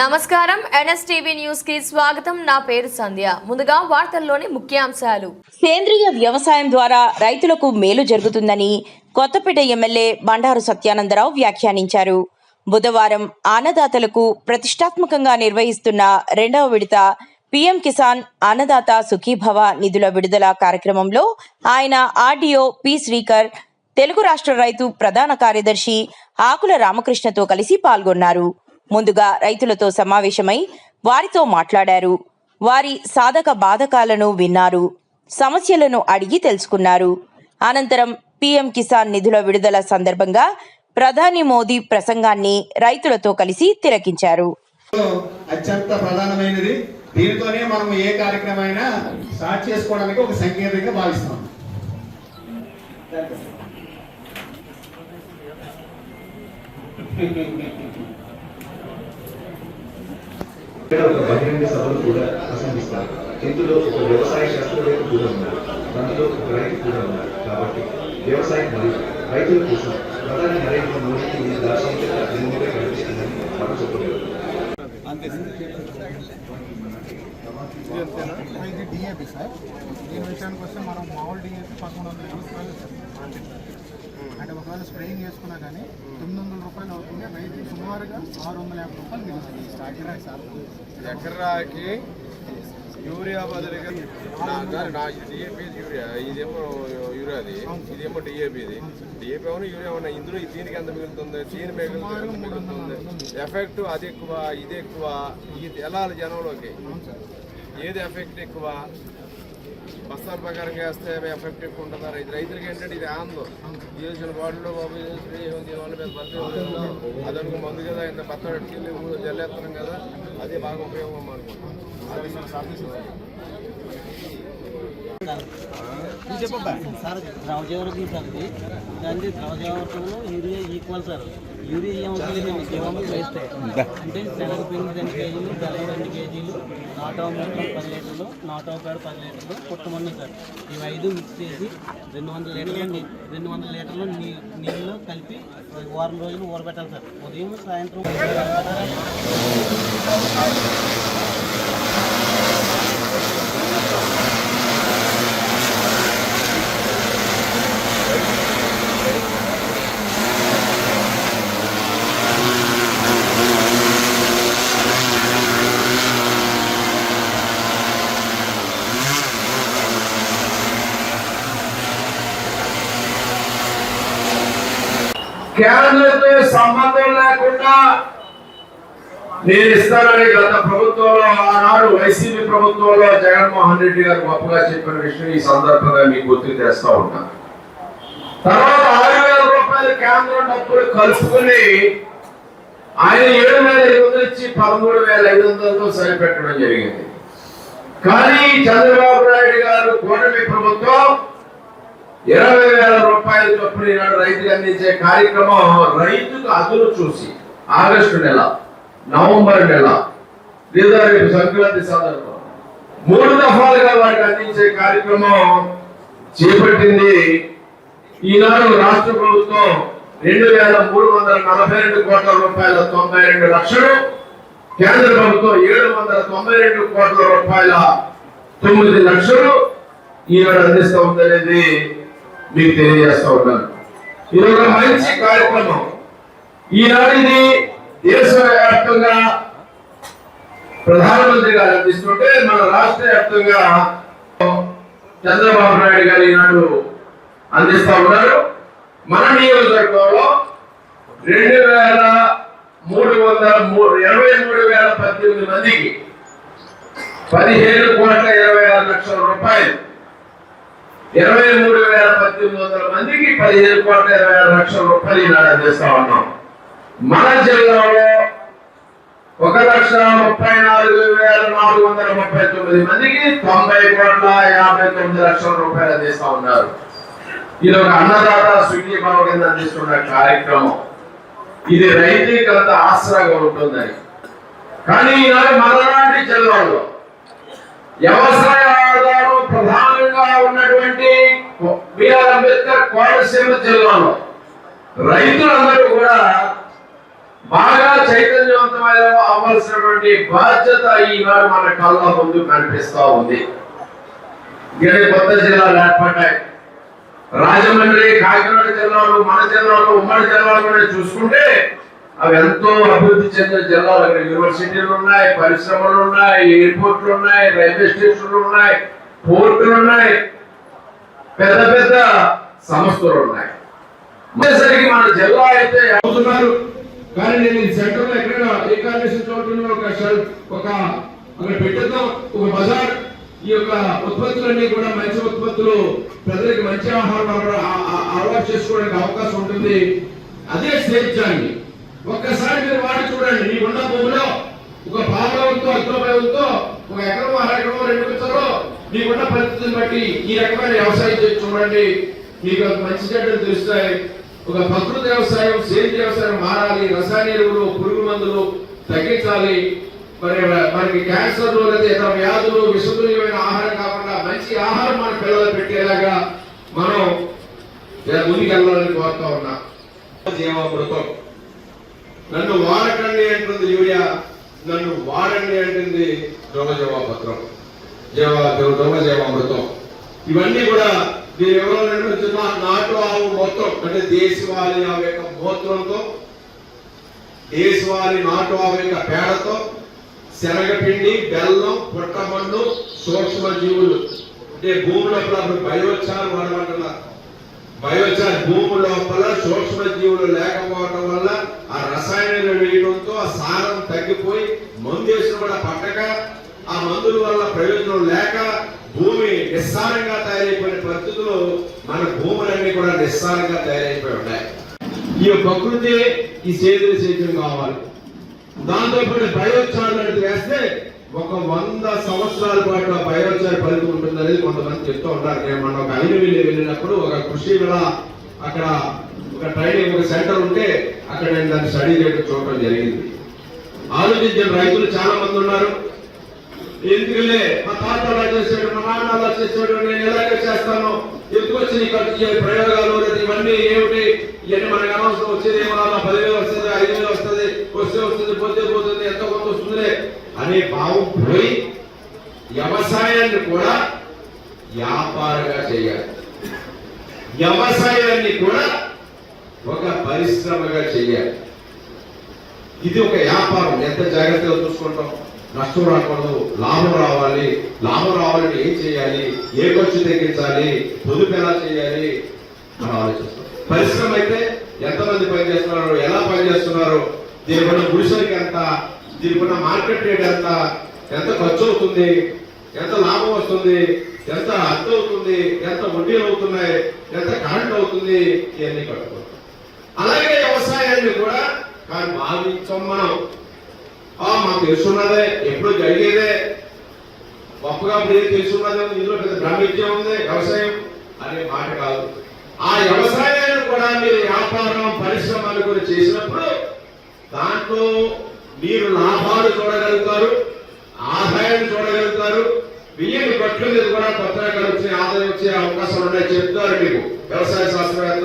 నమస్కారం. ఎన్ఎస్టీవీ న్యూస్కి స్వాగతం. నా పేరు సంధ్య. ముందుగా వార్తల్లోని ముఖ్యాంశాలు. సేంద్రియ వ్యవసాయం ద్వారా రైతులకు మేలు జరుగుతుందని కొత్తపేట ఎమ్మెల్యే బండారు సత్యానందరావు వ్యాఖ్యానించారు. బుధవారం అన్నదాతలకు ప్రతిష్టాత్మకంగా నిర్వహిస్తున్న రెండవ విడత పీఎం కిసాన్ అన్నదాత సుఖీభవ నిధుల విడుదల కార్యక్రమంలో ఆయన ఆర్డీఓ పి శ్రీకర్ తెలుగు రాష్ట్ర రైతు ప్రధాన కార్యదర్శి ఆకుల రామకృష్ణతో కలిసి పాల్గొన్నారు. ముందుగా రైతులతో సమావేశమై వారితో మాట్లాడారు. వారి సాధక బాధకాలను విన్నారు. సమస్యలను అడిగి తెలుసుకున్నారు. అనంతరం పీఎం కిసాన్ నిధుల విడుదల సందర్భంగా ప్రధాని మోదీ ప్రసంగాన్ని రైతులతో కలిసి తిలకించారు. అత్యంత ప్రధానమైనది. దీనితోనే మనం ఏ కార్యక్రమైనా స్టార్ట్ చేసుకోవడానికి ఒక సంకేతంగా భావిస్తాం ఇక్కడ ఒక బహిరంగ సభలు కూడా ప్రసంగిస్తారు. ఇందులో ఒక వ్యవసాయ శాస్త్రవేత్త కూడా ఉన్నారు. దానిలో ఒక రైతు కూడా ఉన్నారు. కాబట్టి వ్యవసాయం మరియు రైతుల కోసం ప్రధాని నరేంద్ర మోడీకి ఈ దార్శనికత ఎన్నికగా కనిపిస్తుందని మనం చెప్పగలరు ఇది డిఏపి సార్. దీని విషయానికి వస్తే మనం మామూలు డిఏపి పదకొండు వందల అంటే ఒకవేళ స్ప్రేయింగ్ చేసుకున్నా కానీ తొమ్మిది వందల రూపాయలు అవుతుంది. రైతు సుమారుగా ఆరు వందల యాభై రూపాయలు మిగులుతుంది. ఎకరాకి యూరియా బదులుగా నా- డిఏపి యూరియా ఇదేమో యూరియాది ఇదేమో డిఏపిది డిఏపి అవును యూరియా ఉన్నాయి ఇందులో దీనికి ఎంత మిగులుతుంది? దీని మిగులుతుంది మిగులుతుంది? ఎఫెక్ట్ అది ఎక్కువ ఇది ఎక్కువ ఇది వెళ్ళాలి జనంలోకి? ఏది ఎఫెక్ట్ ఎక్కువ? బస్తాల ప్రకారంగా వేస్తే ఎఫెక్ట్ ఎక్కువ ఉంటుందా రైతు రైతులకి ఏంటంటే ఇది ఆనందం చేసిన వాటిలో బాబు ఇది దీనివల్ల పెద్ద ఫలితం ఉంది. అది అనుకో మందు కదా ఇంత బత్త పెట్టుకెళ్ళి జల్లేస్తున్నాం కదా అది బాగా ఉపయోగం అనుకుంటున్నాం ద్రవజీవరకం ఇది దానికి ద్రవజీవరకంలో యూరియా ఈక్వల్ సార్. యూరియా జీవామృతం వేస్తే అంటే శనగ పిండి రెండు కేజీలు బెల్లం రెండు కేజీలు నాటో మొత్తం పది లీటర్లు నాటో పేడ పది లీటర్లు పుట్టమన్ను సార్. ఇవి ఐదు మిక్స్ చేసి రెండు వందల లీటర్లు రెండు వందల లీటర్లు నీ నీళ్ళు కలిపి వారం రోజులు ఊరబెట్టాలి సార్. ఉదయం సాయంత్రం కేంద్రంతో సంబంధం లేకుండా నేను ఇస్తానని గత ప్రభుత్వంలో ఆనాడు వైసీపీ ప్రభుత్వంలో జగన్మోహన్ రెడ్డి గారు గొప్పగా చెప్పిన విషయం ఈ సందర్భంగా మీకు గుర్తు తెస్తా ఉంటాను తర్వాత ఆరు వేల రూపాయలు కేంద్రం డబ్బులు కలుపుకుని ఆయన ఏడు వేల ఐదు వందలు ఇచ్చి పదమూడు వేల ఐదు వందలతో సరిపెట్టడం జరిగింది. కానీ చంద్రబాబు నాయుడు గారు కూటమి ప్రభుత్వం ఇరవై వేల రూపాయల చొప్పున ఈనాడు రైతులు అందించే కార్యక్రమం రైతుకు అదును చూసి ఆగస్టు నెల నవంబర్ నెల లేదా రేపు సంక్రాంతి సందర్భం మూడు దఫాలుగా వారికి అందించే కార్యక్రమం చేపట్టింది ఈనాడు రాష్ట్ర ప్రభుత్వం రెండు వేల మూడు వందల నలభై రెండు కోట్ల రూపాయల తొంభై రెండు లక్షలు కేంద్ర ప్రభుత్వం ఏడు వందల తొంభై రెండు కోట్ల రూపాయల తొమ్మిది లక్షలు ఈనాడు అందిస్తూ ఉందనేది మీకు తెలియజేస్తా ఉన్నాను. ఇది ఒక మంచి కార్యక్రమం. ఈనాడు ఇది దేశవ్యాప్తంగా ప్రధానమంత్రి గారు అందిస్తుంటే మన రాష్ట్ర వ్యాప్తంగా చంద్రబాబు నాయుడు గారు ఈనాడు అందిస్తా ఉన్నారు. మన నియోజకవర్గంలో రెండు వేల మూడు వందల మూడు ఇరవై మూడు వేల పద్దెనిమిది మందికి పదిహేను కోట్ల ఇరవై ఆరు లక్షల రూపాయలు ఇరవై మూడు వేల పద్దెనిమిది వందల మందికి పదిహేను కోట్ల ఇరవై ఆరు లక్షల రూపాయలు ఈనాడు అందిస్తా ఉన్నాం. మన జిల్లాలో ఒక లక్ష ముప్పై నాలుగు వేల నాలుగు వందల ముప్పై తొమ్మిది మందికి తొంభై కోట్ల యాభై తొమ్మిది లక్షల రూపాయలు అందిస్తా ఉన్నారు. ఇది ఒక అన్నదాత స్విగ్గీ భావ కింద అందిస్తున్న కార్యక్రమం. ఇది రైతుకి అంత ఆసరాగా ఉంటుందని. కానీ ఈనాడు మనలాంటి జిల్లాలో వ్యవసాయ కోనసీమ జిల్లాలో రైతులందరూ కూడా బాగా చైతన్యవంతమైన అవ్వాల్సినటువంటి బాధ్యత ఈనాడు మన కళ్ళ ముందు కనిపిస్తా ఉంది. ఇరవై కొత్త జిల్లాలు ఏర్పడ్డాయి. రాజమండ్రి కాకినాడ జిల్లాలు మన జిల్లాలు ఉమ్మడి జిల్లాలు కూడా చూసుకుంటే అవి ఎంతో అభివృద్ధి చెందిన జిల్లాలు. అక్కడ యూనివర్సిటీలు ఉన్నాయి పరిశ్రమలు ఉన్నాయి ఎయిర్పోర్ట్లు ఉన్నాయి రైల్వే స్టేషన్లు ఉన్నాయి పోర్టులు ఉన్నాయి. పెద్ద పెద్ద సంస్థలు ఉన్నాయి మొదటిసరికి మన జిల్లా అయితే అవుతున్నారు. కానీ నేను ఈ సెంటర్లో ఎక్కడ ఏ కార్పొరేషన్ చోట్ల ఒక షెల్ఫ్ ఒక అక్కడ పెట్టేద్దాం ఒక బజార్ ఈ యొక్క ఉత్పత్తులన్నీ కూడా మంచి ఉత్పత్తులు ప్రజలకు మంచి ఆహారం అలవాటు చేసుకోవడానికి అవకాశం ఉంటుంది. అదే స్వేచ్ఛాన్ని ఒక్కసారి మీరు వాడి చూడండి. నీ ఉన్న భూమిలో ఒక పావులతో అగ్రభయంతో ఒక ఎకరం అర ఎకరం రెండు ఎకరాలు మీకున్న పరిస్థితిని బట్టి ఈ రకమైన వ్యవసాయం చేసి చూడండి. మీకు ఒక మంచి చెడ్డలు తెలుస్తాయి. ఒక ప్రకృతి వ్యవసాయం సేంద్రియ వ్యవసాయం మారాలి రసాయన ఎరువులు పురుగు మందులు తగ్గించాలి. మరి మనకి క్యాన్సర్లు లేదా ఇతర వ్యాధులు విషతుల్యమైన ఆహారం కాకుండా మంచి ఆహారం మన పిల్లలు పెట్టేలాగా మనం ముందుకెళ్ళాలని కోరుతా ఉన్నా. జీవామృతం. నన్ను వాడకండి అంటుంది యూరియా. నన్ను వాడండి అంటుంది ద్రవజీవ జీవాపత్రం జీవ ద్రవ జీవామృతం ఇవన్నీ కూడా మీరు ఎవరో నిర్మించిన నాటు ఆవు మొత్తం అంటే దేశవాళి ఆవు యొక్క మూత్రంతో దేశవాళి నాటు ఆవు యొక్క పేడతో శనగపిండి బెల్లం పుట్టమన్ను సూక్ష్మ జీవులు అంటే భూమి లోపల బయోచార్ వాడమంటున్నారు బయోచార్ భూమి లోపల సూక్ష్మ జీవులు లేకపోవడం వల్ల ఆ రసాయనాలు వేయడంతో ఆ సారం తగ్గిపోయి మందు వేసిన కూడా పట్టక ఆ మందుల వల్ల ప్రయోజనం లేక భూమి నిస్సారంగా తయారైపోయిన పరిస్థితుల్లో మన భూములన్నీ కూడా నిస్సారంగా తయారైపోయి ఉన్నాయి. ఈ ప్రకృతి ఈ సేంద్రియ సేద్యం కావాలి. దాంతో పాటు బయోచార్ లాంటిది వేస్తే ఒక వంద సంవత్సరాల పాటు ఆ బయోచార్ ఫలితం ఉంటుంది కొంతమంది చెప్తూ ఉంటారు. నేను ఒక ఐదు వెళ్ళినప్పుడు ఒక కృషి వేళ అక్కడ ఒక ట్రైనింగ్ ఒక సెంటర్ ఉంటే అక్కడ నేను దాన్ని స్టడీ చేయడం చూడటం జరిగింది. ఆలోచించిన రైతులు చాలా మంది ఉన్నారు. ఎందుకులే? మా తాత అలా చేశాడు మా నాన్న అలా చేశాడు నేను ఎలాగే చేస్తాను? ఎందుకు వచ్చి నీకు ప్రయోగాలు ఇవన్నీ ఏమిటి? ఇవన్నీ మనకు అనవసరం. వచ్చేది ఏమో పదివేలు వస్తుంది ఐదు వేలు వస్తుంది వస్తే వస్తుంది పోతే పోతుంది ఎంత కొంత వస్తుందిలే. అనే భావం పోయి వ్యవసాయాన్ని కూడా వ్యాపారంగా చేయాలి. వ్యవసాయాన్ని కూడా ఒక పరిశ్రమగా చేయాలి. ఇది ఒక వ్యాపారం. ఎంత జాగ్రత్తగా చూసుకుంటాం? నష్టం రాకూడదు లాభం రావాలి. లాభం రావాలంటే ఏం చేయాలి? ఏ ఖర్చు తగ్గించాలి? పొదుపు ఎలా చేయాలి? మనం ఆలోచిస్తాం. పరిశ్రమ అయితే ఎంతమంది పనిచేస్తున్నారు? ఎలా పని చేస్తున్నారు దీనికి ఉన్న గుడిసెలకి ఎంత? దీనికి ఉన్న మార్కెట్ రేట్ ఎంత? ఎంత ఖర్చు అవుతుంది? ఎంత లాభం వస్తుంది? ఎంత అద్దె అవుతుంది? ఎంత వడ్డీలు అవుతున్నాయి? ఎంత కరెంట్ అవుతుంది? ఇవన్నీ కట్టుకుంటాం అలాగే వ్యవసాయాన్ని కూడా కానీ భావించాం మనం. మాకు తెలుసున్నదే ఎప్పుడు జరిగేదే. గొప్పగా మీరు తెలుసున్నదే ఇందులో పెద్ద బ్రహ్మిత్యం ఉంది వ్యవసాయం అనే మాట కాదు. ఆ వ్యవసాయాన్ని కూడా మీరు వ్యాపారం పరిశ్రమలు కూడా చేసినప్పుడు దాంట్లో మీరు లాభాలు చూడగలుగుతారు ఆదాయాన్ని చూడగలుగుతారు బియ్యం కొట్ల మీద కూడా కొత్తగా వచ్చే ఆదాయం వచ్చే అవకాశాలు ఉన్నాయి. చెప్తారు మీకు వ్యవసాయ శాస్త్రవేత్త